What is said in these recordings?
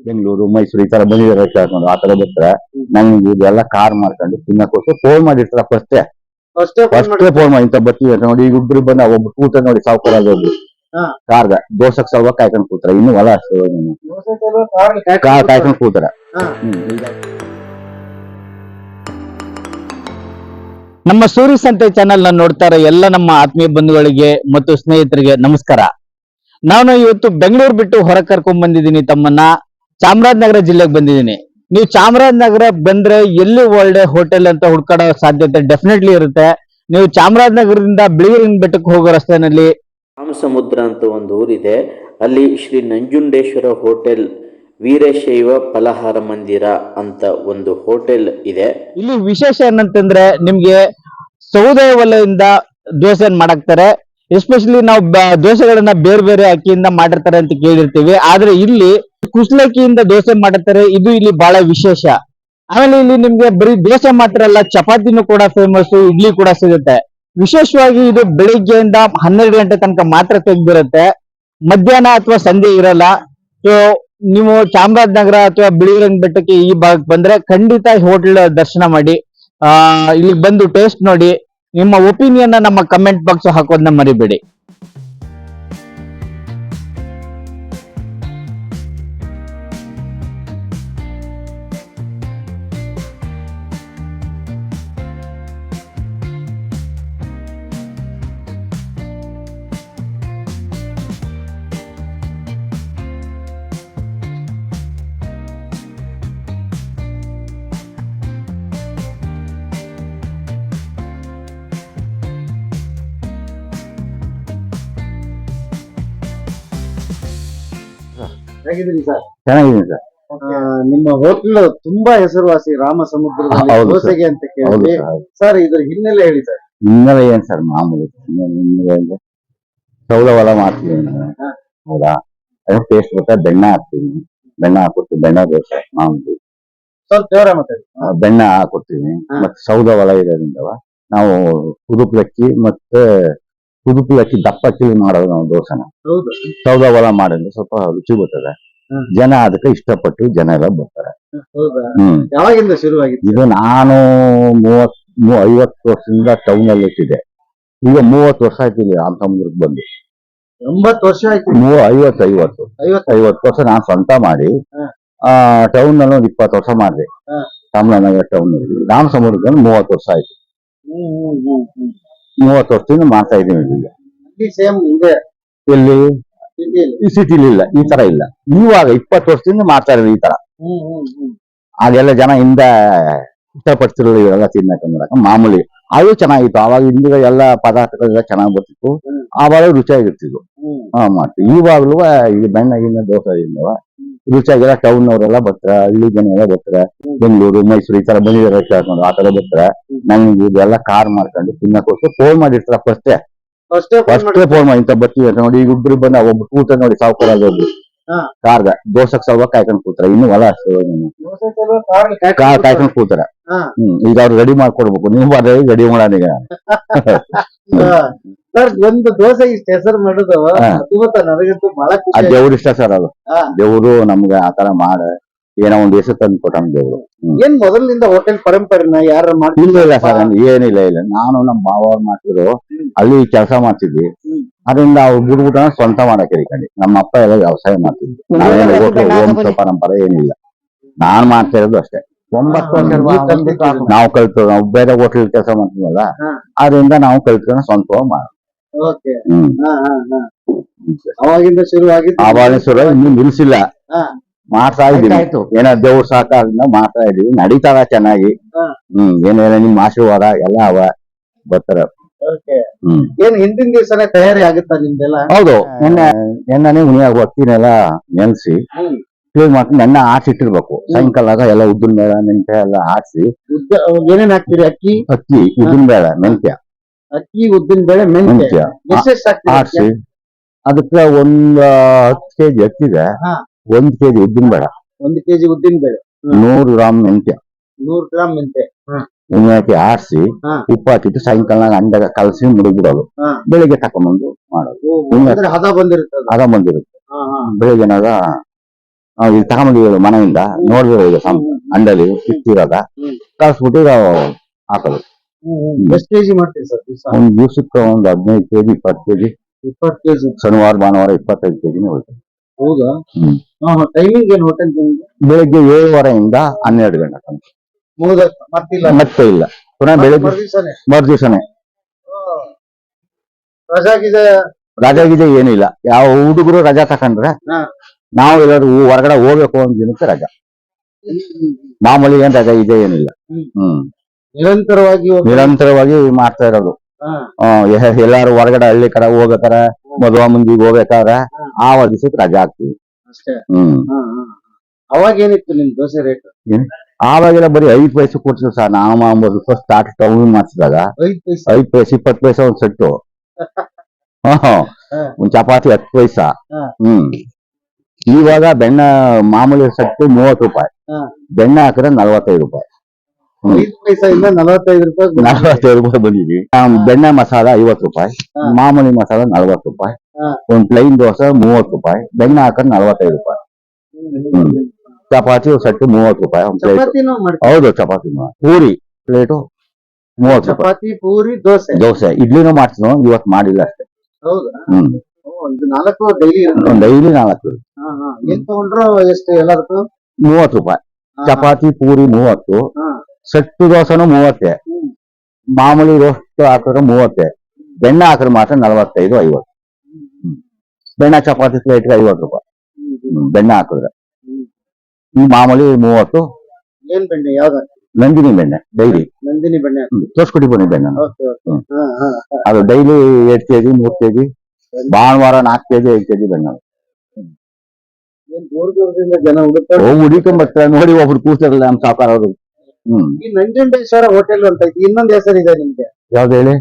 ಬೆಂಗಳೂರು ಮೈಸೂರು ಈ ತರ ಬಂದಿದ್ದಾರೆ ಕೇಳ್ಕೊಂಡು ಆ ತರ ಬರ್ತಾರೆ ನಂಗೆ ಇದೆಲ್ಲ ಕಾರ್ ಮಾಡ್ಕೊಂಡು ತಿನ್ನಕ್ಕೋಸ್ಕರ ಫೋನ್ ಮಾಡಿರ್ತಾರ ಫಸ್ಟ್ ಫಸ್ಟ್ ಫಸ್ಟ್ ಫೋನ್ ಮಾಡಿ ಇಂತ ಬರ್ತೀವಿ ಅಂತ ನೋಡಿ ಈಗ ಇಬ್ರು ಬಂದ ಒಬ್ಬ ಕೂತ ನೋಡಿ ಸಾವುಕಾರ ಹೋಗ್ಲಿ ಹಾ. ಕಾರ್ಗ ದೋಸಕ್ ಸಲ್ವ ಕಾಯ್ಕೊಂಡು ಕೂತರ ಇನ್ನು ಹೊಲ ಅಷ್ಟು ಕಾರ್ ಕಾಯ್ಕೊಂಡು ಕೂತಾರ. ನಮ್ಮ ಸೂರ್ಯ ಸಂತೆ ಚಾನೆಲ್ನ ನೋಡ್ತಾರ ಎಲ್ಲ ನಮ್ಮ ಆತ್ಮೀಯ ಬಂಧುಗಳಿಗೆ ಮತ್ತು ಸ್ನೇಹಿತರಿಗೆ ನಮಸ್ಕಾರ. ನಾನು ಇವತ್ತು ಬೆಂಗಳೂರು ಬಿಟ್ಟು ಹೊರ ಕರ್ಕೊಂಡ್ ಬಂದಿದ್ದೀನಿ ತಮ್ಮನ್ನ. ಚಾಮರಾಜನಗರ ಜಿಲ್ಲೆಗೆ ಬಂದಿದ್ದೀನಿ. ನೀವು ಚಾಮರಾಜನಗರ ಬಂದ್ರೆ ಎಲ್ಲಿ ಒಳ್ಳೆ ಹೋಟೆಲ್ ಅಂತ ಹುಡ್ಕಾಡೋ ಸಾಧ್ಯತೆ ಡೆಫಿನೆಟ್ಲಿ ಇರುತ್ತೆ. ನೀವು ಚಾಮರಾಜನಗರದಿಂದ ಬಿಳಿಗಿರಿನ ಬೆಟ್ಟಕ್ಕೆ ಹೋಗೋ ರಸ್ತೆನಲ್ಲಿ ರಾಮಸಮುದ್ರ ಅಂತ ಒಂದು ಊರಿದೆ. ಅಲ್ಲಿ ಶ್ರೀ ನಂಜುಂಡೇಶ್ವರ ಹೋಟೆಲ್ ವೀರಶೈವ ಫಲಹಾರ ಮಂದಿರ ಅಂತ ಒಂದು ಹೋಟೆಲ್ ಇದೆ. ಇಲ್ಲಿ ವಿಶೇಷ ಏನಂತಂದ್ರೆ ನಿಮ್ಗೆ ಸೌದೆ ವಲಯದಿಂದ ದೋಸೆಯನ್ನು ಮಾಡಾಕ್ತಾರೆ? ಎಸ್ಪೆಷಲಿ ನಾವು ದೋಸೆಗಳನ್ನ ಬೇರೆ ಬೇರೆ ಅಕ್ಕಿಯಿಂದ ಮಾಡಿರ್ತಾರೆ ಅಂತ ಕೇಳಿರ್ತೀವಿ. ಆದ್ರೆ ಇಲ್ಲಿ ಕುಸ್ಲಕ್ಕಿಯಿಂದ ದೋಸೆ ಮಾಡುತ್ತಾರೆ ಇದು ಇಲ್ಲಿ ಬಹಳ ವಿಶೇಷ. ಆಮೇಲೆ ಇಲ್ಲಿ ನಿಮ್ಗೆ ಬರೀ ದೋಸೆ ಮಾತ್ರ ಅಲ್ಲ ಚಪಾತಿನೂ ಕೂಡ ಫೇಮಸ್ ಇಡ್ಲಿ ಕೂಡ ಸಿಗುತ್ತೆ. ವಿಶೇಷವಾಗಿ ಇದು ಬೆಳಿಗ್ಗೆಯಿಂದ ಹನ್ನೆರಡು ಗಂಟೆ ತನಕ ಮಾತ್ರ ತೆಗ್ದಿರುತ್ತೆ. ಮಧ್ಯಾಹ್ನ ಅಥವಾ ಸಂಜೆ ಇರಲ್ಲ. ಸೊ ನೀವು ಚಾಮರಾಜನಗರ ಅಥವಾ ಬಿಳಿರಂಗ ಬೆಟ್ಟಕ್ಕೆ ಈ ಭಾಗಕ್ಕೆ ಬಂದ್ರೆ ಖಂಡಿತ ಹೋಟೆಲ್ ದರ್ಶನ ಮಾಡಿ. ಆ ಇಲ್ಲಿ ಬಂದು ಟೇಸ್ಟ್ ನೋಡಿ. ನಿಮ್ಮ ಒಪಿನಿಯನ್ ನಮ್ಮ ಕಮೆಂಟ್ ಬಾಕ್ಸ್ ಹಾಕೋದನ್ನ ಮರಿಬೇಡಿ. ಹೇಗಿದ್ದೀರಿ ಸರ್? ಚೆನ್ನಾಗಿದೆ ಸರ್. ನಿಮ್ಮ ಹೋಟೆಲ್ ತುಂಬಾ ಹೆಸರುವಾಸಿ ರಾಮ ಸಮುದ್ರದಲ್ಲಿ ಹೌದು ಸರ್. ದೋಸೆಗೆ ಅಂತ ಕೇಳಿ ಸರ್ ಸರ್ ಇದ್ರ ಹಿನ್ನೆಲೆ ಹೇಳಿ ಸರ್. ಹಿನ್ನೆಲೆ ಏನ್ ಸರ್ ಮಾಮೂಲಿ? ಹಿನ್ನೆಲೆ ಅಂದ್ರೆ ಸೌದ ಹೊಲ ಮಾಡ್ತೀವಿ ನಾವು. ಹಾ. ಹೌದಾ? ಅದೇ ಟೇಸ್ಟ್ ಬರ್ತಾ ಬೆಣ್ಣೆ ಹಾಕ್ತೀನಿ ಬೆಣ್ಣೆ ಹಾಕ್ಬಿಟ್ಟು ಬೆಣ್ಣೆ ದೋಸೆ ಮಾಮೂಲಿ. ಸ್ವಲ್ಪ ಜೋರ ಮಾತಾಡಿ. ಆ, ಬೆಣ್ಣೆ ಹಾಕೊಡ್ತೀನಿ ಹಾ. ಮತ್ತೆ ಸೌದ ಹೊಲ ಇರೋದ್ರಿಂದ ನಾವು ಕುದುಪ್ಲಕ್ಕಿ ಮತ್ತೆ ಕುದುಪ್ಲಕ್ಕಿ ದಪ್ಪ ಅಕ್ಕಿ ಮಾಡೋದು ನಾವು ದೋಸೆನ. ಸೌದ ಹೊಲ ಮಾಡಿದ್ರೆ ಸ್ವಲ್ಪ ರುಚಿ ಬರ್ತದೆ. ಜನ ಅದಕ್ಕೆ ಇಷ್ಟಪಟ್ಟು ಜನ ಎಲ್ಲ ಬರ್ತಾರೆ. ಹೌದಾ? ಯಾವಾಗಿಂದ ಶುರುವಾಗಿತ್ತು? ಇದು ನಾನು ಮೂವತ್ ಐವತ್ತು ವರ್ಷದಿಂದ ಟೌನ್ ಅಲ್ಲಿ ಇಟ್ಟಿದ್ದೆ. ಈಗ ಮೂವತ್ತು ವರ್ಷ ಆಯ್ತು ಇಲ್ಲಿ ರಾಮಸಮುದ್ರಕ್ಕೆ ಬಂದು. ಎಂಬತ್ತು ವರ್ಷ ಆಯ್ತು? ಐವತ್ತು ಐವತ್ತು. ಐವತ್ತು. ವರ್ಷ ನಾನು ಸ್ವಂತ ಮಾಡಿ ಆ ಟೌನ್ನಲ್ಲಿ ಒಂದು ಇಪ್ಪತ್ತು ವರ್ಷ ಮಾಡಿದೆ. ಹಾ. ಚಾಮರಾಜನಗರ ಟೌನ್ನಲ್ಲಿ ಸಮುದ್ರದಲ್ಲಿ ಮೂವತ್ತು ವರ್ಷ ಆಯ್ತು. ಮೂವತ್ತು ವರ್ಷದಿಂದ ಮಾಡ್ತಾ ಇದ್ದೀವಿ ಈಗ. ಇಲ್ಲಿ ಸೇಮ್ ಇದೆ ಎಲ್ಲಿ? ಈ ಸಿಟಿಲಿ ಇಲ್ಲ ಈ ತರ ಇಲ್ಲ. ಇವಾಗ ಇಪ್ಪತ್ತು ವರ್ಷದಿಂದ ಮಾಡ್ತಾ ಇದ್ದೀವಿ ಈ ತರ. ಅದೆಲ್ಲ ಜನ ಹಿಂದೆ ಇಷ್ಟಪಡ್ತಿರಲಿಲ್ಲ ಇವೆಲ್ಲ ತಿನ್ನಕ ಮಾಮೂಲಿ ಅದು ಚೆನ್ನಾಗಿತ್ತು. ಅವಾಗ ಹಿಂದಿನ ಎಲ್ಲ ಪದಾರ್ಥಗಳೆಲ್ಲ ಚೆನ್ನಾಗಿ ಬರ್ತಿತ್ತು. ಆವಾಗ ರುಚಿಯಾಗಿರ್ತಿದ್ವು. ಹಾ ಮಾಡ್ತೀವಿ ಇವಾಗ್ಲೂ ಈ ಬೆಣ್ಣಗಿನ ದೋಸೆ ಇಲ್ಲವ ರುಚಿಯಾಗೆಲ್ಲ ಟೌನ್ ಅವರೆಲ್ಲ ಬರ್ತಾರೆ ಹಳ್ಳಿ ಜನ ಎಲ್ಲ ಬರ್ತಾರೆ. ಬೆಂಗಳೂರು ಮೈಸೂರು ಈ ತರ ಬಂದಿದ್ದಾರೆ ಕೇಳ್ಕೊಂಡು ಆ ತರ ಬರ್ತಾರೆ. ನಂಗೆ ಇದೆಲ್ಲ ಕಾರ್ ಮಾಡ್ಕೊಂಡು ತಿನ್ನಕ್ಕೋಸ್ಕರ ಫೋನ್ ಮಾಡಿರ್ತಾರ ಫಸ್ಟ್ ಫಸ್ಟ್ ಫೋನ್ ಮಾಡಿ ಇಂತ ಬರ್ತೀವಿ ಅಂತ ನೋಡಿ ಈಗ ಇಬ್ರು ಬಂದ ಒಬ್ಬ ಕೂತ ನೋಡಿ ಸಾವುಕಾರ ಒಬ್ರು ಹಾ. ಕಾರ್ಗ ದೋಸಕ್ ಸಲ್ವ ಕಾಯ್ಕೊಂಡು ಕೂತಾರ ಇನ್ನು ಹೊಲ ಕಾರ್ ಕಾಯ್ಕೊಂಡು ಕೂತಾರ. ಹ್ಮ್ ಈಗ ಅವ್ರು ರೆಡಿ ಮಾಡ್ಕೊಡ್ಬೇಕು ನೀವು ಅದೇ ರೆಡಿ ಮಾಡೋಣ ಈಗ. ಸರ್ ಒಂದು ದೋಸೆ ಇಷ್ಟ ಹೆಸರು ಮಾಡೋದು. ಅದ್ಭುತ ನನಗಂತೂ ಬಹಳ ಖುಷಿ ಆ ಆಯ್ತು. ದೇವ್ರ ಇಷ್ಟ ಸರ್ ಅದು. ಹಾ. ದೇವ್ರು ನಮ್ಗೆ ಆತರ ಮಾಡ ಏನೋ ಒಂದ್ ಹೆಸರು ತಂದು ಕೊಟ್ಟ ದೇವ್ರು. ಏನ್ ಮೊದಲಿನಿಂದ ಹೋಟೆಲ್ ಪರಂಪರೆನ ಯಾರು ಇಲ್ಲ ಮಾಡ್ತಿಲ್ಲ ಇಲ್ಲ ಸರ್ ಏನಿಲ್ಲ ಇಲ್ಲ. ನಾನು ನಮ್ಮ ಮಾವ ಅವ್ರು ಮಾಡ್ತಿದ್ರು ಅಲ್ಲಿ ಕೆಲಸ ಮಾಡ್ತಿದ್ವಿ. ಹ್ಮ್. ಅದರಿಂದ ಅವ್ರು ಬಿಡ್ಬಿಟ್ಟ ಸ್ವಂತ ಮಾಡಕ್ಕೆ ಹೇಳ್ಕೊಂಡು. ನಮ್ಮ ಅಪ್ಪ ಎಲ್ಲ ವ್ಯವಸಾಯ ಮಾಡ್ತಿದ್ವಿ ನಾವೇನು ಹೋಟ್ಲು ವಂಶ ಪರಂಪರೆ ಏನಿಲ್ಲ. ನಾನ್ ಮಾಡ್ತಾ ಇರೋದು ಅಷ್ಟೇ. ಒಂಬತ್ತು ವರ್ಷ ನೀವು ನಾವು ಕಲ್ತು ನಾವು ಬೇರೆ ಹೋಟ್ಲ್ ಕೆಲಸ ಮಾಡ್ತೀವಲ್ಲ ಹಾ. ಅದರಿಂದ ನಾವು ಕಲ್ತ್ಕೊಂಡು ಸ್ವಂತವಾಗಿ ಮಾಡ ಅವಾಗಿಂದ ಶುರು ಆಗಿತ್ತು? ಆವಾಗ ಶುರು ಇನ್ನು ನಿಲ್ಸಿಲ್ಲ. ಹಾ. ಮಾಡ್ತಾ ಇದೀವಿ ಏನೋ ದೇವ್ರ ಸಹಕಾರದಿಂದ ಮಾಡ್ತಾ ಇದೀವಿ ನಡೀತಾವ ಚೆನ್ನಾಗಿ. ಹ್ಮ್ ಏನೇನ ನಿಮ್ ಆಶೀರ್ವಾದ? ಎಲ್ಲ ಅವ. ಬರ್ತಾರ. ಏನ್ ಹಿಂದಿನ ದಿವಸನೇ ತಯಾರಿ ಆಗುತ್ತಾ ನಿಮ್ದೆಲ್ಲ? ಹೌದು. ನೆನ್ನೆ ಎಣ್ಣೆನೆ ಉಣಿಯಾಗ ಅಕ್ಕಿನೆಲ್ಲ ನೆನ್ಸಿ. ಕ್ಲೀನ್ ಮಾಡ್ಕೊಂಡು ನೆನ್ನೆ ಆಡ್ಸಿಟ್ಟಿರ್ಬೇಕು ಸಾಯಂಕಾಲ ಎಲ್ಲ ಉದ್ದಿನ ಬೇಡ ಮೆಂತ್ಯ ಎಲ್ಲ ಆಡ್ಸಿ ಉದ್ದ ಏನೇನ್ ಹಾಕ್ತೀರಿ? ಅಕ್ಕಿ? ಅಕ್ಕಿ ಉದ್ದಿನ ಬೇಡ ಮೆಂತ್ಯ. ಅಕ್ಕಿ ಉದ್ದಿನ ಬೇಳೆ ಮೆಂತ್ಯ. ಮೆಂತ್ಯ. ಎಷ್ಟೆಷ್ಟು ಅಕ್ಕಿ? ಅದಕ್ಕೆ ಒಂದ್ ಹತ್ತು ಕೆಜಿ ಅಕ್ಕಿಗೆ ಹಾ. ಒಂದ್ ಕೆಜಿ ಉದ್ದಿನ ಬೇಡ ಒಂದು ಕೆಜಿ ಉದ್ದಿನ ಬೇಳೆ. ನೂರು ಗ್ರಾಮ್ ಮೆಂತ್ಯ. ನೂರ್ ಗ್ರಾಮ್ ಮೆಂತ್ಯ. ಉಣ್ಣೆ ಹಾಕಿ ಆರ್ಸಿ. ಹಾ. ಉಪ್ಪು ಹಾಕಿಟ್ಟು ಸಾಯಂಕಾಲ ಅಂಡಾಗ ಕಲಸಿ ಮುಡಿಬಿಡೋದು. ಹಾ. ಬೆಳಿಗ್ಗೆ ತಕೊಂಡ್ಬಂದು ಮಾಡೋದು. ಓ, ಬಂದಿರುತ್ತೆ ಅಂದ್ರೆ ಹದ ಬಂದಿರ್ತದ ಅದ ಬಂದಿರುತ್ತೆ. ಹಾ ಹಾ ಬೆಳಿಗ್ಗೆನಾಗ ನಾವು ಇಲ್ಲಿ ತಗೊಂಬಂದಿದ್ದೀವಿ ಮನೆಯಿಂದ ನೋಡಿದ್ರೆ ಈಗ ಸಿಕ್ತಿರೋದ. ಹ್ಮ್. ನಾವು ಈಗ ಹಾಕೋದು. ಎಷ್ಟು ಕೆಜಿ ಮಾಡ್ತೀರಿ ಸರ್ ದಿವಸ? ಒಂದ್ ದಿವ್ಸಕ್ಕೆ ಒಂದು ಹದಿನೈದು ಕೆಜಿ ಇಪ್ಪತ್ತು ಕೆಜಿ. ಇಪ್ಪತ್ತು ಕೆಜಿ. ಶನಿವಾರ ಭಾನುವಾರ ಇಪ್ಪತ್ತೈದು ಕೆಜಿನೇ ಹೋಯ್ತು ಹೌದಾ. ಟೈಮಿಂಗ್ ಏನ್ ಹೋಟೆಲ್ ಬೆಳಿಗ್ಗೆ ಏಳುವರೆಯಿಂದ ಹನ್ನೆರಡು ಗಂಟೆ ತನಕ. ಮತ್ತಿಲ್ಲ? ಮತ್ತೆ ಇಲ್ಲ. ಪುನಃ ಬೆಳಿಗ್ಗೆ ಮರುದಿವ್ಸನೇ? ಮರುದಿವಸನೇ. ರಜಾ ಗಿದೆ ರಜೆ ಗಿಜೆ ಏನಿಲ್ಲ ಯಾವ ಹುಡುಗರು ರಜಾ ತಕೊಂಡ್ರೆ. ನಾವು ಎಲ್ಲರೂ ಹೊರಗಡೆ ಹೋಗ್ಬೇಕು ಅಂತ ದಿನಕ್ಕೆ ರಜಾ. ಮಾಮೂಲಿ ಏನ್ ರಜಾ ಇದೆ ಏನಿಲ್ಲ. ಹ್ಮ್. ನಿರಂತರವಾಗಿ ನಿರಂತರವಾಗಿ ಮಾಡ್ತಾ ಇರೋದು. ಎಲ್ಲಾರು ಹೊರಗಡೆ ಹಳ್ಳಿ ಕಡೆ ಹೋಗ್ಬೇಕಾರ ಮದುವೆ ಮುಂದಿಗೆ ಹೋಗ್ಬೇಕಾದ್ರೆ ಆ ದಿವಸಕ್ಕೆ ರಜೆ ಹಾಕ್ತಿವಿ. ಹ್ಮ್. ಅವಾಗ ಏನಿತ್ತು ನಿಮ್ ದೋಸೆ ರೇಟ್ ಆವಾಗೆಲ್ಲ ಬರೀ ಐದು ಪೈಸೆ ಕೊಡ್ತೀವಿ ಸರ್. ನಾವು ಒಂಬತ್ತು ರೂಪಾಯಿ ಸ್ಟಾರ್ಟ್ ಟೌನ್ ಮಾಡಿಸಿದಾಗ ಐದ್ ಪೈಸೆ? ಇಪ್ಪತ್ ಪೈಸಾ ಇಪ್ಪತ್ತು ಪೈಸೆ ಒಂದ್ ಸೆಟ್ಟು. ಒಂದ್ ಚಪಾತಿ ಹತ್ತು ಪೈಸಾ. ಹ್ಮ್. ಇವಾಗ ಬೆಣ್ಣ ಮಾಮೂಲಿ ಸೆಟ್ಟು ಮೂವತ್ತು ರೂಪಾಯಿ. ಬೆಣ್ಣೆ ಹಾಕಿದ್ರೆ ನಲ್ವತ್ತೈದು ರೂಪಾಯಿ. ಪೈಸೆಯಿಂದ ನಲವತ್ತೈದು ರೂಪಾಯಿ. ನಲ್ವತ್ತೈದು ರೂಪಾಯಿ ಬಂದಿದ್ವಿ ಆ, ಬೆಣ್ಣೆ ಮಸಾಲ ಐವತ್ತು ರೂಪಾಯಿ. ಮಾಮೂಲಿ ಮಸಾಲ ನಲ್ವತ್ತು ರೂಪಾಯಿ. ಒಂದ್ ಪ್ಲೈನ್ ದೋಸೆ ಮೂವತ್ತು ರೂಪಾಯಿ ಬೆಣ್ಣೆ ಹಾಕಿದ್ರೆ ನಲವತ್ತೈದು ರೂಪಾಯಿ. ಚಪಾತಿ ಸೆಟ್ ಮೂವತ್ತು ರೂಪಾಯಿ ಒಂದ್ ಪ್ಲೇಟ್ ಹೌದು ಚಪಾತಿ ಪೂರಿ ಪ್ಲೇಟು ಮೂವತ್ತು ಚಪಾತಿ ಪೂರಿ ದೋಸೆ. ದೋಸೆ. ಇಡ್ಲಿನೂ ಮಾಡ್ತೀವಿ ಇವತ್ತು ಮಾಡಿಲ್ಲ ಅಷ್ಟೇ. ಹ್ಮ್. ನಾಲ್ಕು ಡೈಲಿ ಡೈಲಿ ನಾಲ್ಕು. ಏನ್ ತಗೊಂಡ್ರು ಎಷ್ಟು ಎಲ್ಲದಕ್ಕೂ? ಮೂವತ್ತು ರೂಪಾಯಿ. ಚಪಾತಿ ಪೂರಿ ಮೂವತ್ತು. ಸೆಟ್ಟು ದೋಸೆನು ಮೂವತ್ತೆ. ಮಾಮೂಲಿ ರೋಸ್ಟ್ ಹಾಕಿದ್ರೆ ಮೂವತ್ತೆ. ಬೆಣ್ಣೆ ಹಾಕಿದ್ರೆ ಮಾತ್ರ ನಲವತ್ತೈದು ಐವತ್ತು. ಬೆಣ್ಣ ಚಪಾತಿ ಪ್ಲೇಟ್ಗೆ ಐವತ್ತು ರೂಪಾಯಿ. ಬೆಣ್ಣ ಹಾಕಿದ್ರೆ. ಈ ಮಾಮೂಲಿ ಮೂವತ್ತು. ಏನ್ ಬೆಣ್ಣೆ ಯಾವ್ದು? ನಂದಿನಿ ಬೆಣ್ಣೆ ಡೈಲಿ. ನಂದಿನಿ ಬೆಣ್ಣೆ ತೋರ್ಸ್ಕೊಡಿ ಬನ್ನಿ ಬೆಣ್ಣೆ ಅದು ಡೈಲಿ ಎರಡ್ ಕೆಜಿ ಮೂರ್ ಕೆಜಿ ಭಾನುವಾರ ನಾಲ್ಕು ಕೆಜಿ ಐದು ಕೆಜಿ ಬೆಣ್ಣೆ ಏನ್ ಜನ ಹುಡುಕ ಹೋಗಿ ಹುಡಿಕೊಂಡ್ ಬರ್ತಾರೆ. ನೋಡಿ ಒಬ್ರು ಕೂತಿರಲ್ಲ ನಮ್ ಸಾಕಾರ ಅವರು. ಹ್ಮ್. ಈ ನಂಜುಂಡೇಶ್ವರ ಹೋಟೆಲ್ ಅಂತ ಐತಿ ಇನ್ನೊಂದ್ ಇದೆ ನಿಮ್ಗೆ. ಯಾವ್ದು ಹೇಳಿ?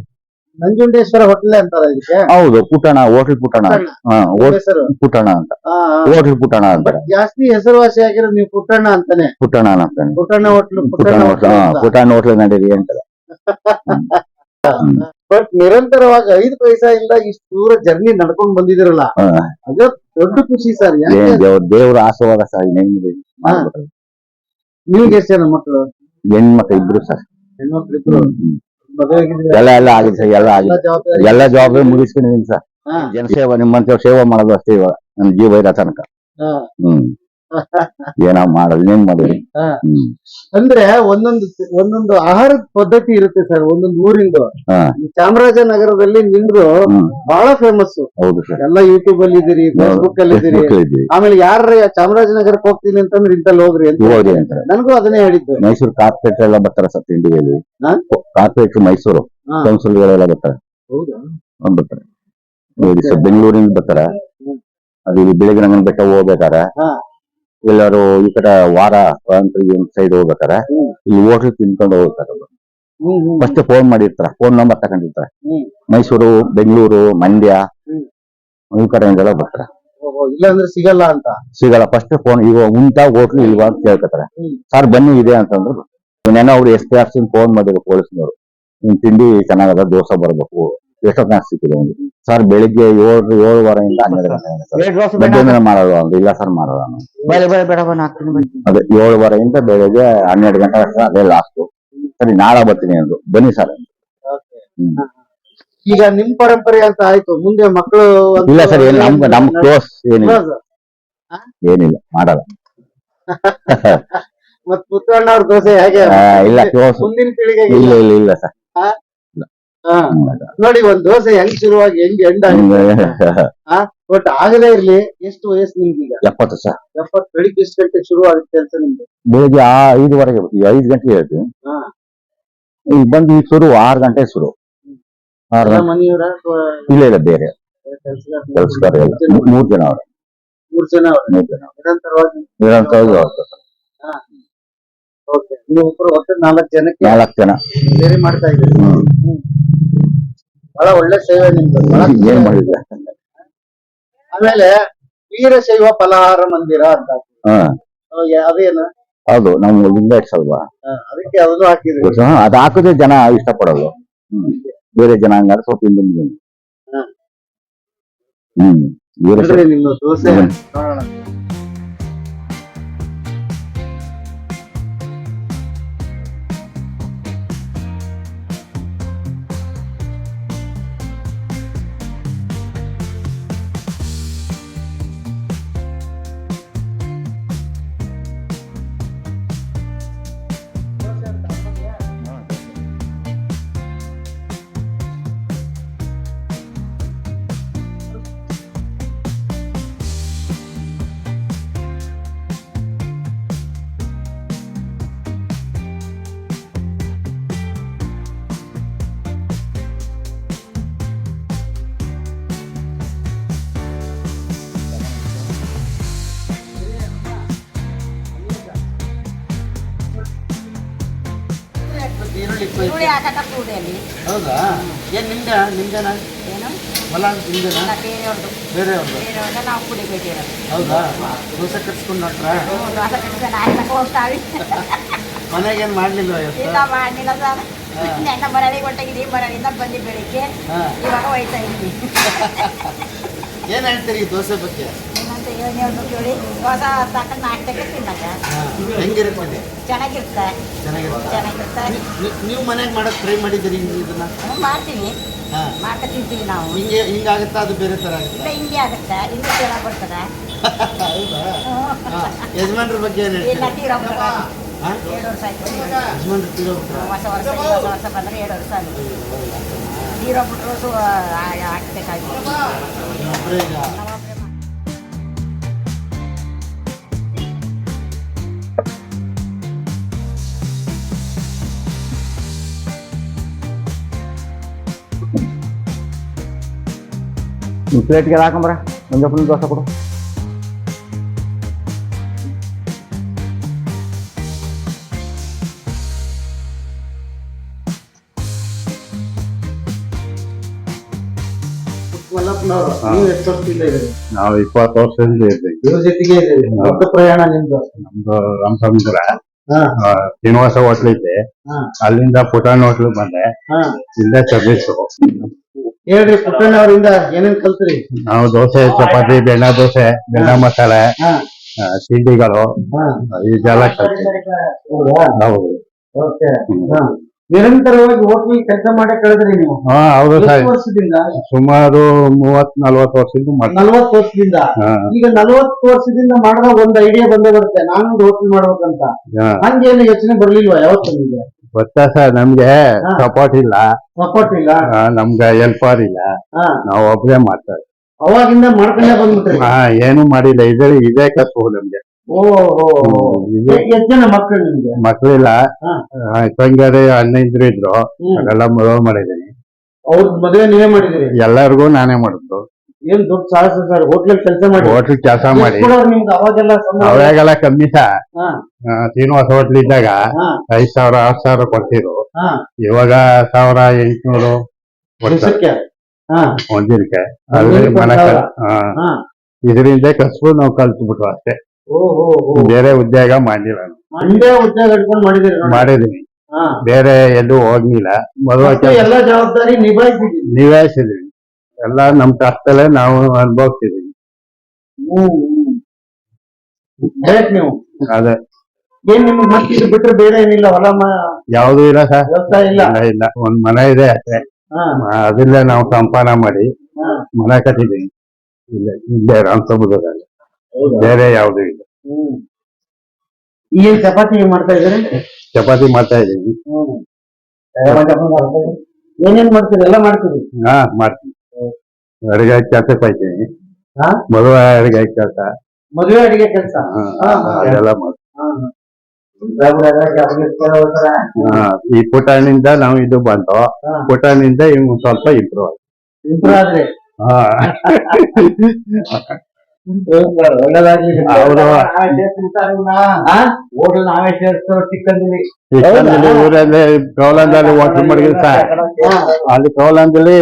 ನಂಜುಂಡೇಶ್ವರ ಹೋಟೆಲ್ ಅಂತಾರ ಇದಕ್ಕೆ? ಹೌದು ಪುಟಣ ಹೋಟೆಲ್ ಪುಟಣ. ಪುಟ್ಟಣ್ಣ. ಹಾ ನಿಮ್ ಹೆಸರು? ಪುಟಣ ಅಂತ. ಹೋಟೆಲ್ ಪುಟಣ ಅಂತ. ಜಾಸ್ತಿ ಹೆಸರುವಾಸಿ ಆಗಿರೋದು ನೀವು ಪುಟ್ಟಣ್ಣ ಅಂತಾನೆ. ಪುಟಣ ಅಂತಾನೆ. ಪುಟ್ಟಣ್ಣ ಹೋಟ್ಲು ಪುಟಣ ಪುಟ್ಟಣ್ಣ ಹೋಟ್ಲ್ ಹಾ ಪುಟಣ ಹೋಟ್ಲ್ ನಡೀರಿ ಅಂತಾರೆ. ಬಟ್ ನಿರಂತರವಾಗಿ ಐದು ಇಲ್ಲ ಇಷ್ಟು ದೂರ ಜರ್ನಿ ನಡ್ಕೊಂಡ್ ಬಂದಿದಿರಲ್ಲ ಹಾ. ಅದು ದೊಡ್ಡ ಖುಷಿ ಸರ್. ಏನ್ ದೇವ್ರ ದೇವ್ರ ಆಶೀರ್ವಾದ ಸರ್ ನೀವು ಮಾಡ್ಬಿಟ್ರೆ. ನಿಮ್ಗೆ ಎಷ್ಟು ಜನ ಮಕ್ಕಳು ಹೆಣ್ಮಕ್ಳು ಇಬ್ರು ಸರ್ ಎಲ್ಲ ಎಲ್ಲ ಆಗಿದೆ ಸರ್ ಎಲ್ಲ ಆಗಿದೆ. ಎಲ್ಲ ಜವಾಬ್ದಾರಿ. ಮುಗಿಸ್ಕೊಂಡಿದ್ದೀನಿ ಸರ್. ಜನಸೇವಾ ಜನಸೇವೆ ನಿಮ್ಮಂತ ಸೇವೆ ಮಾಡೋದು ಅಷ್ಟೇ ಇವಾಗ. ನಮ್ ಜೀವ ಇರೋ ತನಕ. ಹ್ಮ್. ಏನೋ ಮಾಡೋದು ಏನ್ ಮಾಡೋದು ಹಾ. ಹ್ಮ್. ಅಂದ್ರೆ ಒಂದೊಂದು ಒಂದೊಂದು ಆಹಾರದ ಪದ್ಧತಿ ಇರುತ್ತೆ ಸರ್ ಒಂದೊಂದು ಊರಿಂದು. ಹಾ. ಈ ಚಾಮರಾಜನಗರದಲ್ಲಿ ನಿಮ್ದು ಬಹಳ ಫೇಮಸ್ ಹೌದು ಸರ್. ಎಲ್ಲ ಯೂಟ್ಯೂಬ್ ಅಲ್ಲಿ ಇದೀರಿ ಫೇಸ್ಬುಕ್ ಅಲ್ಲಿ ಇದೀರಿ. ಆಮೇಲೆ ಯಾರ ಚಾಮರಾಜನಗರಕ್ಕೆ ಹೋಗ್ತೀನಿ ಅಂತಂದ್ರೆ ಇಂತಲ್ಲಿ ಹೋಗ್ರಿ ಅಂತ ಹೋಗಿ ಅಂತಾರೆ. ನನಗೂ ಅದನ್ನೇ ಹೇಳಿದ್ದು. ಮೈಸೂರು ಕಾರ್ಪೊರೇಟ್ ಎಲ್ಲ ಬರ್ತಾರೆ ಸರ್ ತಿಂಡಿಯಲ್ಲಿ ಹಾ? ಮೈಸೂರು ಹಾ. ಕೌನ್ಸಿಲ್ಗಳೆಲ್ಲ ಬರ್ತಾರೆ. ಹೌದಾ? ಅವ್ರು ಬರ್ತಾರೆ. ನೋಡಿ ಸರ್ ಬೆಂಗಳೂರಿಂದ ಬರ್ತಾರೆ. ಅದು ಇಲ್ಲಿ ಬೆಳಗ್ಗೆ ಬೆಟ್ಟ ಹೋಗ್ಬೇಕಾರೆ ಹಾ. ಎಲ್ಲರೂ ಈ ಕಡೆ ವಾರ ಸೈಡ್ ಹೋಗ್ಬೇಕಾರೆ. ಇಲ್ಲಿ ಹೋಟ್ಲ್ ತಿನ್ಕೊಂಡು ಹೋಗ್ತಾರೆ ಫಸ್ಟ್ ಫೋನ್ ಮಾಡಿರ್ತಾರ ಫೋನ್ ನಂಬರ್ ತಗೊಂಡಿರ್ತಾರೆ. ಮೈಸೂರು ಬೆಂಗಳೂರು ಮಂಡ್ಯ. ಈ ಕಡೆಯಿಂದೆಲ್ಲ ಬರ್ತಾರೆ. ಇಲ್ಲಾಂದ್ರೆ ಸಿಗಲ್ಲ ಅಂತ. ಸಿಗಲ್ಲ ಫಸ್ಟ್ ಫೋನ್ ಈಗ ಉಂಟಾ ಹೋಟ್ಲು ಇಲ್ವಾ ಅಂತ ಕೇಳ್ಕೊತಾರೆ. ಸರ್ ಬನ್ನಿ ಇದೆ ಅಂತಂದ್ರು. ನೆನ ಅವ್ರು S P R C phone ಮಾಡಿದ್ರು ಪೊಲೀಸ್ನವ್ರು. ನಿಮ್ ತಿಂಡಿ ಚೆನ್ನಾಗದ ದೋಸೆ ಬರ್ಬೇಕು. ಎಷ್ಟೊತ್ತ ಸಿಕ್ಕಿದೆ ಒಂದು ಸರ್ ಬೆಳಿಗ್ಗೆ ಏಳು ಏಳುವರೆಯಿಂದ ಹನ್ನೆರಡು ಮಧ್ಯಾಹ್ನ ಮಾಡಲ್ವ ಅಂದ್ರೆ ಇಲ್ಲ ಸರ್ ಮಾಡೋದು. ಅದೇ ಏಳುವರೆಯಿಂದ ಬೆಳಿಗ್ಗೆ ಹನ್ನೆರಡು ಗಂಟೆ ಅದೇ ಲಾಸ್ಟ್ ಸರಿ ನಾಳೆ ಬರ್ತೀನಿ ಅಂದ್ರು. ಬನ್ನಿ ಸರ್. ಈಗ ನಿಮ್ ಪರಂಪರೆ ಅಂತ ಆಯ್ತು. ಮುಂದೆ ಮಕ್ಕಳು ಇಲ್ಲ ಸರ್ ಏನ್ ನಮ್ ನಮ್ ಕ್ಲೋಸ್ ಏನಿಲ್ಲ. ಏನಿಲ್ಲ ಮಾಡಲ್ಲ. ಮತ್ ಪುತ್ತಣ್ಣ ಅವ್ರ ದೋಸೆ ಹೇಗೆ? ಇಲ್ಲ ಕ್ಲೋಸ್ ಮುಂದಿನ ಪೀಳಿಗೆ ಇಲ್ಲ ಇಲ್ಲ ಇಲ್ಲ ಸರ್. ನೋಡಿ ಒಂದ್ ದೋಸೆ ಹೆಂಗ್ ಶುರುವಾಗಿ ಹೆಂಗ್ ಎಂಡ್ ಆ ಬಟ್ ಆಗದೇ ಇರ್ಲಿ. ಎಷ್ಟು ವಯಸ್ಸು ನಿಮ್ಗೀಗ ಎಪ್ಪತ್ತು ಸರ್. ಎಪ್ಪತ್ ಬೆಳಿಗ್ಗೆ ಎಷ್ಟು ಗಂಟೆಗೆ ಶುರು ಆಗುತ್ತೆ ಅಂತ ನಿಮ್ಗೆ ಬೆಳಿಗ್ಗೆ ಆ ಐದುವರೆಗೆ ಬರ್ತೀವಿ. ಐದು ಗಂಟೆಗೆ ಹೇಳ್ತೀವಿ. ಹಾ. ಈಗ ಬಂದು ಈಗ ಶುರು ಆರು ಗಂಟೆ ಶುರು. ಆರು ಗಂಟೆ. ಮನೆಯವರ ಇಲ್ಲ ಇಲ್ಲ ಬೇರೆ. ಕೆಲ್ಸಗಾರ? ಎಲ್ಲ. ಮೂರ್ ಜನ? ಅವ್ರ. ಮೂರ್ ಜನ ಅವ್ರೆ. ಮೂರ್ ಜನ ನಿರಂತರವಾಗಿ ನಿರಂತರವಾಗಿ ಅವ್ರು. ಓಕೆ ನೀವು ಒಬ್ಬರು ಒಟ್ಟು ನಾಲ್ಕು ಜನಕ್ಕೆ ನಾಲ್ಕು ಜನ. ಬೇರೆ ಮಾಡ್ತಾ ಇದ್ದೀರಿ. ಬಹಳ ಒಳ್ಳೆ ಸೇವೆ ನಿಮ್ದು. ಏನ್ ಮಾಡಿದ್ರೆ? ಆಮೇಲೆ ವೀರಶೈವ ಫಲಹಾರ ಮಂದಿರ ಅಂತ ಹಾ. ಅದೇನ ಅದೇನು ಹೌದು ನಾವು ಲಿಂಗಾಯಟ್ಸ್ ಅಲ್ವಾ? ಅದಕ್ಕೆ ಅದನ್ನು ಹಾಕಿದ್ರು. ಹಾ, ಅದು ಹಾಕಿದ್ರೆ ಜನ ಇಷ್ಟಪಡೋದು. ಹ್ಮ್ ಬೇರೆ ಜನಾಂಗ ಸ್ವಲ್ಪ ಹಿಂದೆ ಮುಂದೆ ಹಾ. ಹ್ಮ್ ವೀರಶೈವ ನೋಡ್ರಿ ನಿಮ್ಮ ದೋಸೆ. ನೋಡೋಣ. ಹಾಕಕ್ಕ ಅಲ್ಲಿ. ಹೌದಾ? ಏನ್ ನಿಮ್ದ? ನಿಮ್ದೇನ? ಏನು? ಹೊಲ ನಿಮ್ದೇನ? ಎಲ್ಲ ಬೇರೆಯವ್ರದ್ದು. ಬೇರೆ ಅವ್ರದ್ದು ಬೇರೆಯವ್ರದ್ದು ನಾವು ಕುಡಿಬೇಕಿರೋದು ಹೌದಾ? ದೋಸೆ ಕಟ್ಸ್ಕೊಂಡು ಹೊಟ್ರ ದೋಸೆ ಕಟ್ಟಿದ್ರೆ ನಾಯಿನ ಹೋಗ್ತಾವೆ. ಮನೆಗೆ ಏನ್ ಮಾಡಲಿಲ್ಲ ಇವತ್ತು? ಇಲ್ಲ ಸರ್. ನನ್ನ ಮರಳಿಂದ ಬಂದು ಬೆಳಿಗ್ಗೆ. ಹಾ. ಇವಾಗ ಹೋಯ್ತಾ ಏನ್ ಹೇಳ್ತೀರಿ ಈ ದೋಸೆ ಬಗ್ಗೆ? ಹೇಳಿ ದೋಸೆ ತಕೊಂಡು ನಾಷ್ಟಕ್ಕೆ ತಿನ್ನಕ ಹೆಂಗಿರುತ್ತೆ ಚೆನ್ನಾಗಿರುತ್ತೆ. ಚೆನ್ನಾಗಿರುತ್ತೆ? ನೀವು ಮನೆಗೆ ಮಾಡಕ್ ಟ್ರೈ ಮಾಡಿದ್ರಿ ಇದನ್ನ? ಮಾಡ್ತೀನಿ. ಮಾಡ್ತಾ ತಿಂತೀವಿ ನಾವು. ಹಿಂಗೆ ಹಿಂಗಾಗುತ್ತಾ? ಅದು ಬೇರೆ ತರ ಇಲ್ಲ ಹಿಂಗೆ ಆಗುತ್ತೆ. ಹಿಂಗೆ ಚೆನ್ನಾಗಿ ಬರ್ತದೆ. ಯಜಮಾನ್ರ ಬಗ್ಗೆ ಏನು ಇಲ್ಲ? ಎರಡು ವರ್ಷ ಆಯ್ತು. ಯಜಮಾನ್ರು ತೀರೋಗ್ಬಿಟ್ರಾ? ಹೊಸ ವರ್ಷ ಹೊಸ ವರ್ಷ ಬಂದರೆ ಎರಡು ವರ್ಷ ತೀರೋಗ್ಬಿಟ್ರು ಪ್ಲೇಟ್ಗೆ ಹಾಕೊಂಬರ ಮಂಜಪ್ಪನ ದೋಸೆ ಕೊಡು. ನೀವು ಇಪ್ಪತ್ತು ವರ್ಷದಿಂದ ದೊಡ್ಡ ಪ್ರಯಾಣ ನಿಮ್ದು. ನಮ್ದು ರಾಮಸಮುದ್ರ ಶ್ರೀನಿವಾಸ ಹೋಟ್ಲ್ ಐತೆ ಅಲ್ಲಿಂದ ಪುಟಾಣಿ ಹೋಟ್ಲ್ ಬಂದೆ. ಇಲ್ಲೇ ಸರ್ವಿಸ್ ಹೇಳ್ರಿ ಪುಟ್ಟಣ್ಣವರಿಂದ ಏನೇನ್ ಕಲ್ತ್ರಿ? ನಾವು ದೋಸೆ ಚಪಾತಿ ಬೆಣ್ಣ ದೋಸೆ ಬೆಣ್ಣ ಮಸಾಲೆ ಹಾ. ತಿಂಡಿಗಳು ಹಾ. ಇದೆಲ್ಲ ಕಲ್ತೀವಿ. ಹೌದಾ? ಹೌದು. ಓಕೆ. ಹಾ. ನಿರಂತರವಾಗಿ ಹೋಗಿ ಕೆಲಸ ಮಾಡೇ ಕಳೆದ್ರಿ ನೀವು. ಹಾ ಹೌದು ಎಷ್ಟು ಸರ್ ವರ್ಷದಿಂದ? ಸುಮಾರು ಮೂವತ್ ನಲ್ವತ್ತು ವರ್ಷದಿಂದ ಮಾಡ್ತೀವಿ. ನಲ್ವತ್ತು ವರ್ಷದಿಂದ? ಹಾ, ಈಗ ನಲ್ವತ್ತು ವರ್ಷದಿಂದ ಮಾಡಿದಾಗ ಒಂದ್ ಐಡಿಯಾ ಬಂದೇ ಬರುತ್ತೆ. ನಾನೊಂದು ಹೋಟ್ಲ್ ಮಾಡ್ಬೇಕಂತ. ಹಾ. ಹಂಗೇನು ಯೋಚನೆ ಬರ್ಲಿಲ್ವಾ ಯಾವತ್ತು ನಿಮ್ಗೆ? ಗೊತ್ತಾ ಸರ್ ನಮ್ಗೆ. ಸಪೋರ್ಟ್ ಇಲ್ಲ. ಸಪೋರ್ಟ್ ಇಲ್ಲ. ಆ, ನಮ್ಗೆ ಹೆಲ್ಪರ್ ಇಲ್ಲ ಹಾ. ನಾವು ಒಬ್ಬರೇ ಮಾಡ್ತಾರೆ. ಅವಾಗಿಂದ ಮಾಡ್ಕೊಂಡೇ ಬಂದ್ಬಿಟ್ರಿ. ಹಾ ಏನು ಮಾಡಿಲ್ಲ. ಇದೇ ಇದೇ ಕಸು ನಮ್ಗೆ. ಓ ಓ. ಇದೆ ಎಷ್ಟ್ ಜನ ಮಕ್ಕಳು ನಿಮ್ಗೆ? ಮಕ್ಳಿಲ್ಲ. ಹಾ. ತಂಗಿಯರು ಅಣ್ಣ ಇದ್ರು. ಇದ್ರು ಹ್ಮ್. ಅದೆಲ್ಲ ಮದುವೆ ಮಾಡಿದೀನಿ ಅವ್ರದ್ ಮದುವೆ ನೀವೇ ಮಾಡಿದಿರಿ ಎಲ್ಲರಿಗೂ ನಾನೇ ಮಾಡಿದ್ದು. ಏನ್ ದೊಡ್ಡ ಸಾಹಸ ಸರ್? ಹೋಟ್ಲಲ್ಲಿ ಕೆಲಸ ಮಾಡಿ. ಹೋಟ್ಲ್ ಕೆಲಸ ಮಾಡಿ. ನಿಮ್ಗೆ ಅವಾಗೆಲ್ಲ ಕಮ್ಮಿ ಶ್ರೀನಿವಾಸ ಹೋಟ್ಲ್ ಇದ್ದಾಗ ಐದ್ ಸಾವಿರ ಆರ್ ಸಾವಿರ ಕೊಡ್ತಿದ್ರು. ಇವಾಗ ಸಾವಿರ ಎಂಟ್ನೂರು ಒಂದಿನಕ್ಕೆ ಅದ್ರಲ್ಲಿ ಮನೆ ಇದರಿಂದ ಕಸ್ಬು ನಾವು ಕಲ್ತ್ಬಿಟ್ವು ಅಷ್ಟೇ. ಬೇರೆ ಉದ್ಯೋಗ ಮಾಡಿಲ್ಲ. ಮಾಡಿದೀನಿ ಬೇರೆ ಎಲ್ಲೂ ಹೋಗ್ಲಿಲ್ಲ. ನಿಭಾಯಿಸಿದೀನಿ ಮತ್ತೆ ಎಲ್ಲ ನಮ್ ಕಷ್ಟದಲ್ಲೇ ನಾವು ಅನ್ಭವಿಸ್ತಿದೀವಿ ಗ್ರೇಟ್ ನೀವು. ಅದೇ. ಏನ್ ನಿಮ್ಗೆ ಮತ್ತೆ ಇದು ಬಿಟ್ರೆ ಬೇರೆ ಏನಿಲ್ಲ ಹೊಲ ಮ- ಯಾವ್ದು ಇಲ್ಲ ಸರ್. ವ್ಯವಸಾಯ ಇಲ್ಲ? ಇಲ್ಲ ಇಲ್ಲ. ಒಂದ್ ಮನೆ ಇದೆ ಅಷ್ಟೇ. ಹಾ. ಅದಲ್ಲೇ ನಾವು ಸಂಪಾದನೆ ಮಾಡಿ ಹಾ. ಮನೆ ಕಟ್ಟಿದೀವಿ ಇಲ್ಲೇ ಇಲ್ಲೇ ರಾಮಸಮುದ್ರದಲ್ಲಿ. ಬೇರೆ ಯಾವ್ದು ಇಲ್ಲ. ಹ್ಮ್. ಏನ್ ಚಪಾತಿ ಮಾಡ್ತಾ ಇದ್ರಿ ಚಪಾತಿ ಮಾಡ್ತಾ ಇದೀವಿ ಏನೇನ್ ಮಾಡ್ತೀರಿ? ಎಲ್ಲ ಮಾಡ್ತೀರಿ? ಹಾ ಮಾಡ್ತೀವಿ. ಅಡಿಗೆ ಕೆಲಸ ಹೋಯ್ತೀನಿ ಹಾ? ಮದುವೆ ಅಡಿಗೆ ಕೆಲಸ? ಮದುವೆ ಅಡಿಗೆ ಕೆಲಸ? ಹಾ, ಹಾ. ಅದೆಲ್ಲ ಮಾಡ್ತೀವಿ ಹಾ, ಈ ಪುಟಾಣಿಂದ ನಾವು ಇದು ಹಾ. ಪುಟಾಣಿಂದ ಇವ್ ಸ್ವಲ್ಪ ಇಂಪ್ರೂವ್ ಇಂಪ್ರೂವ್ ಆದ್ರೆ? ಹಾ. ಚಿಕ್ಕಂದಿಲ್ಲಿ ಊರಲ್ಲಿ ಕೌಲಂದಲ್ಲಿ ಮಡಗಿದ ಸರ್ ಅಲ್ಲಿ ಕೌಲಂದಲ್ಲಿ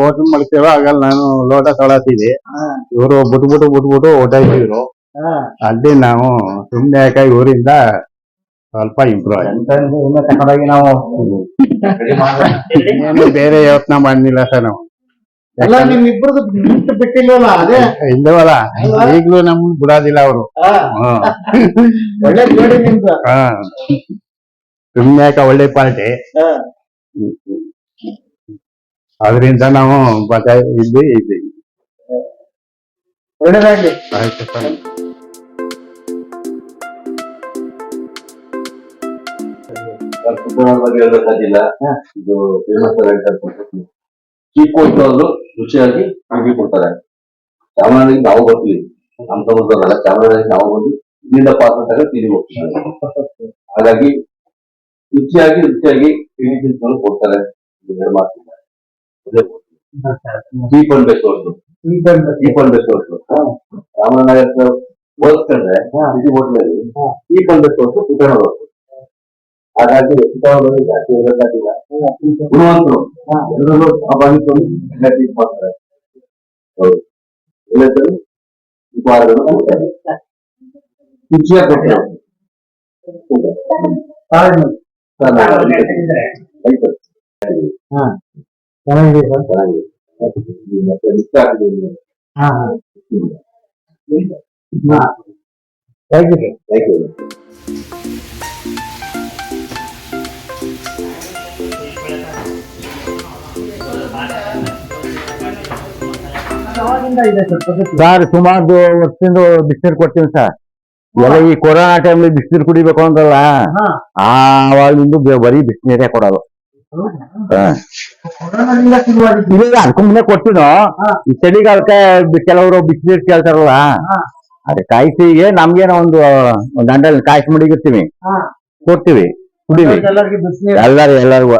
ವಾಟರ್ ಮಾಡ್ತೇವ ಆಗಲ್ಲ ನಾನು ಲೋಟ ತೊಳತೀವಿ ಇವರು ಬಿಟ್ಬಿಟ್ಟು ಬಿಟ್ಬಿಟ್ಟು ಹೊಟಾಯ್ತಿದ್ರು ಅಲ್ಲಿ ನಾವು ಸುಮ್ನೆ ಯಾಕೆ ಊರಿಂದ ಸ್ವಲ್ಪ ಇಂಪ್ರೂವ್ ಆಯ್ತು ಬೇರೆ ಯೋಚನೆ ಮಾಡಿಲ್ಲ ಸರ್ ನಾವು. ಎಲ್ಲ ನಿಮ್ ಇಬ್ಬರದು ಬಿಟ್ಟು ಬಿಟ್ಟಿಲ್ವಲ್ಲ ಅದೇ ಇಲ್ಲವಲ್ಲ ಈಗ್ಲೂ ನಮ್ ಬಿಡೋದಿಲ್ಲ ಅವರು ಹಾ, ಒಳ್ಳೆ ಜೋಡಿ ನಿಮ್ದು ಹಾ ಸುಮ್ನೆ ಒಳ್ಳೆ ಪಾರ್ಟಿ. ಅದರಿಂದ ನಾವು ಬದ ಇಲ್ಲಿ ಇದ್ದೀವಿ ಒಳ್ಳೇದಾಗ್ಲಿ ಆಯ್ತು ಹೇಳ್ಬೇಕಾಗಿಲ್ಲ ಇದು ಫೇಮಸ್ ಚೀಪ್ ಅವರು ರುಚಿಯಾಗಿ ಅಡುಗೆ ಕೊಡ್ತಾರೆ. ಚಾಮರಾಜನಿಗೆ ನಾವು ಬರ್ತೀವಿ. ನಮ್ಮ ಸಮುದ್ರದಲ್ಲ ಚಾಮರಾಜನಿಗೆ ನಾವು ಬಂದು ಇಲ್ಲಿಂದ ಪಾತ್ರ ತಗ ತೀರಿ ಹೋಗ್ತಾರೆ ಹಾಗಾಗಿ ರುಚಿಯಾಗಿ ರುಚಿಯಾಗಿ ತಿಂಡಿ ತಿನ್ಕೊಂಡು ಕೊಡ್ತಾರೆ. ಮಾಡ್ತಿದ್ದಾರೆ ದೀಪನ್ ಮಾತಿಲ್ಲ ದೀಪನ್ ಬೆಸೋರ್ಸು ಚಾಮರಾಜನಗರ ಹೋಲಿಸ್ಕೊಂಡ್ರೆ ಬಿಸಿ ಹೋಟ್ಲಲ್ಲಿ ದೀಪನ್ ಪುಟ್ಟಣ ಹೋಟ್ಲು ಹಾಗಾಗಿ ಹೆಚ್ಚು ಜಾಸ್ತಿ ಇರಬೇಕಾಗಿಲ್ಲ ಗುಣವಂತರು ಎಲ್ಲರೂ ಸ್ವಾಭಾವಿಕವಾಗಿ ಹೆಂಡತಿ ಮಾಡ್ತಾರೆ ಹೌದು ಎಲ್ಲರೂ ಉಪಹಾರಗಳು ಕೊಡ್ತಾರೆ ರುಚಿಯಾಗಿ ಕೊಡ್ತಾರೆ ಮತ್ತೆ ಇಷ್ಟ ಆಗಿದೆ ಥ್ಯಾಂಕ್ ಯು ಸರ್ ಸುಮಾರು ವರ್ಷದಿಂದ ಬಿಸಿನೀರು ಕೊಡ್ತೀವಿ ಸರ್ ಎಲ್ಲ ಈ ಕೊರೋನಾ ಟೈಮ್ಲಿ ಬಿಸಿನೀರು ಕುಡಿಬೇಕು ಅಂದ್ರಲ್ಲ ಆವಾಗಿಂದು ಬರೀ ಬಿಸಿನೀರೇ ಕೊಡೋದು. ಇಲ್ಲ ಅದಕ್ಕೂ ಮುನ್ನೆ ಕೊಡ್ತೀನೋ ಈ ಚಳಿಗಾಲಕ್ಕೆ ಕೆಲವರು ಬಿಸಿನೀರು ಕೇಳ್ತಾರಲ್ಲ ಅದೇ ಕಾಯಿಸಿಗೆ ನಮ್ಗೇನೋ ಒಂದು ಒಂದು ಅಂಡಲ್ ಕಾಯಿಸಿ ಮಡಿಗಿರ್ತೀವಿ ಕೊಡ್ತೀವಿ ಕುಡಿವಿ. ಎಲ್ಲರಿಗೂ ಎಲ್ಲರಿಗೂ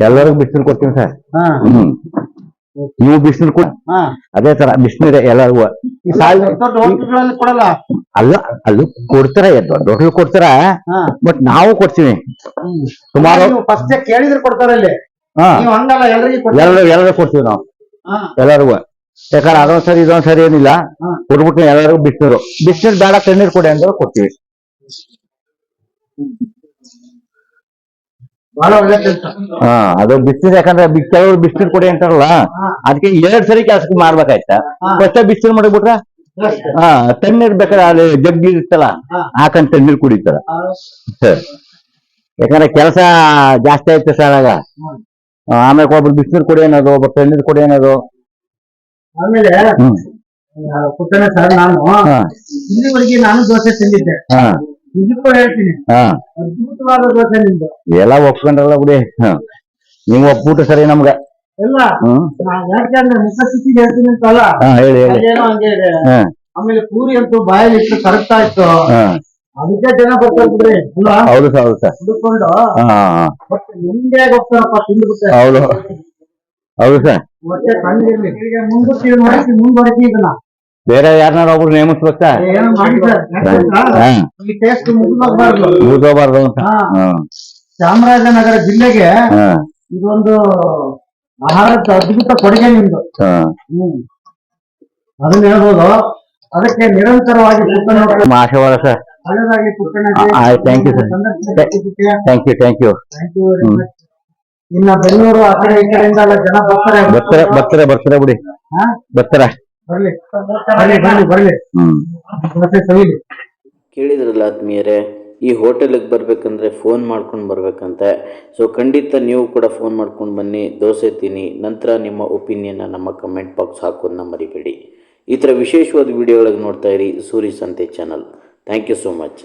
ಎಲ್ಲರಿಗೂ. ಬಿಸಿನೀರು ಕೊಡ್ತೀನಿ ಸರ್ ಹ್ಮ್. ನೀವು ಬಿಸಿನೀರು ಕೊಡ್ ಅದೇ ತರ ಬಿಸಿನೀರೇ ಎಲ್ಲರಿಗೂ ಕೊಡಲ್ಲ? ಅಲ್ಲ ಅಲ್ಲೂ ಕೊಡ್ತಾರ ದೊಡ್ಡ ಹೋಟ್ಲು ಕೊಡ್ತಾರ? ಬಟ್ ನಾವು ಕೊಡ್ತೀವಿ. ಸುಮಾರು ನೀವು ಫಸ್ಟ್ ಕೇಳಿದ್ರೆ ಕೊಡ್ತಾರೆ ಇಲ್ಲಿ ಎಲ್ಲರೂ ಎಲ್ಲರೂ ಕೊಡ್ತೀವಿ ನಾವು. ಎಲ್ಲರಿಗೂ ಯಾಕಂದ್ರೆ ಅದೊಂದ್ ಸರಿ ಇದೊಂದ್ ಸರಿ ಏನಿಲ್ಲ. ಕೊಟ್ಬಿಟ್ಟು ಎಲ್ಲರಿಗೂ ಬಿಸಿನೀರು. ಬಿಸಿನೀರು ಬೇಡ ತಣ್ಣೀರು ಕೊಡಿ ಅಂದ್ರೆ ಕೊಡ್ತೀವಿ. ಹಾ ಅದು ಬಿಸಿಲು ಯಾಕಂದ್ರೆ ಬಿ- ಕೆಲವರು ಕೊಡಿ ಅಂತಾರಲ್ಲ ಅದಕ್ಕೆ ಎರಡ್ ಸರಿ ಕೆಲ್ಸಕ್ಕೆ ಮಾಡ್ಬೇಕಾಯ್ತ. ಫಸ್ಟ್ ಮಾಡಿಬಿಟ್ರ? ಮಾಡಿಬಿಟ್ರೆ ಹಾ ತಣ್ಣೀರ್ ಬೇಕಾದ್ರೆ ಅಲ್ಲಿ ಜಗ್ಗಿ ಇರ್ತಲ್ಲ ಹಾಕಂಡ್ ತಣ್ಣೀರ್ ಕುಡಿತಾರ. ಯಾಕಂದ್ರೆ ಕೆಲಸ ಜಾಸ್ತಿ ಆಯ್ತು ಸರ್ ಆಗ. ಆಮೇಲೆ ಒಬ್ರು ಬಿಸ್ನೀರ್ ಕೊಡಿ ಅನ್ನೋದು ಒಬ್ಬ ತಣ್ಣೀರ್ ಕೊಡಿ ಅನ್ನೋದು. ಆಮೇಲೆ ಹ್ಮ್. ಸರ್ ನಾನು. ಹಾ. ಇಲ್ಲಿವರೆಗೆ ನಾನು ದೋಸೆ ತಿಂದಿದ್ದೆ. ಹಾ. ಹಾ. ಎಲ್ಲ ಒಪ್ಕೊಂಡ್ರಲ್ಲ ಬಿಡಿ. ಹ. ನೀವು ಒಪ್ಬಿಟ್ಟು ಸರಿ ನಮ್ಗ. ಇಲ್ಲ ಯಾಕೆಂದ್ರೆ ಮುಖಸ್ಥಿತಿಗೆ ಹೇಳ್ತೀನಿ ಅಂತಲ್ಲ? ಹಾ ಹೇಳಿ ಹೇಳಿ. ಅದೇನೋ ಹಂಗೆ ಇದೆ. ಹಾ. ಆಮೇಲೆ ಪೂರಿ ಅಂತೂ ಬಾಯಲ್ಲಿ ಇಟ್ಟು ಕರಗ್ತಾ ಇತ್ತು. ಹಾ. ಅದಕ್ಕೆ ಜನ ಅಲ್ವಾ? ಹೌದು ಸರ್ ಹೌದು ಸರ್. ಹುಡುಕೊಂಡು ಹಾ ಹಾ ಬಟ್ ನಿಮ್ಗೆ ಹೋಗ್ತಾರಪ್ಪ? ತಿಂದ್ಬಿಟ್ಟೆ ಹೌದು. ಹೌದು ಸರ್. ಹೊಟ್ಟೆ ಕಣ್ಣಿರ್ಲಿ. ಮುಂದಕ್ಕೆ ಮುಂದುವರೆಸಿ ಇದನ್ನ. ಬೇರೆ ಯಾರನ್ನಾರ ಒಬ್ರು ನೇಮಿಸ್ಬೇಕು? ಸರ್. ಸರ್ ಮುಗಿದೋಗ್ಬಾರ್ದು ಅಂತ. ಚಾಮರಾಜನಗರ ಜಿಲ್ಲೆಗೆ ಇದೊಂದು ಆಹಾರದ ಅದ್ಭುತ ಕೊಡುಗೆ ನಿಮ್ದು. ಹಾ. ಅದನ್ನ ಹೇಳ್ಬೋದು. ಅದಕ್ಕೆ ನಿರಂತರವಾಗಿ ಆಶೀರ್ವಾದ ಸರ್. ಆಯ್ತು, thank you, thank you thank you ಇನ್ನ ಬೆಂಗಳೂರು ಆ ಕಡೆ ಈ ಕಡೆಯಿಂದ ಜನ ಬರ್ತಾರೆ. ಬರ್ತಾರೆ ಬರ್ತಾರೆ ಬರ್ತಾರೆ ಬಿಡಿ? ಬರ್ತಾರೆ. ಬರ್ಲಿ. ಬರ್ಲಿ ಬರ್ಲಿ ಬರ್ಲಿ. ಹ್ಮ್. ಮತ್ತೆ ಸವಿಲಿ. ಕೇಳಿದ್ರಲ್ಲ ಆತ್ಮೀಯರೇ ಈ ಹೋಟೆಲಿಗೆ ಬರ್ಬೇಕಂದ್ರೆ ಫೋನ್ ಮಾಡ್ಕೊಂಡು ಬರ್ಬೇಕಂತೆ. ಸೊ ಖಂಡಿತ ನೀವು ಕೂಡ ಫೋನ್ ಮಾಡ್ಕೊಂಡು ಬನ್ನಿ ದೋಸೆ ತಿನ್ನಿ ನಂತರ ನಿಮ್ಮ ಒಪಿನಿಯನ್ನ ನಮ್ಮ ಕಮೆಂಟ್ ಬಾಕ್ಸ್ ಹಾಕೋದನ್ನ ಮರಿಬೇಡಿ. ಈ ಥರ ವಿಶೇಷವಾದ ವಿಡಿಯೋಗಳಿಗೆ ನೋಡ್ತಾ ಇರಿ Suri Santhe channel. Thank you so much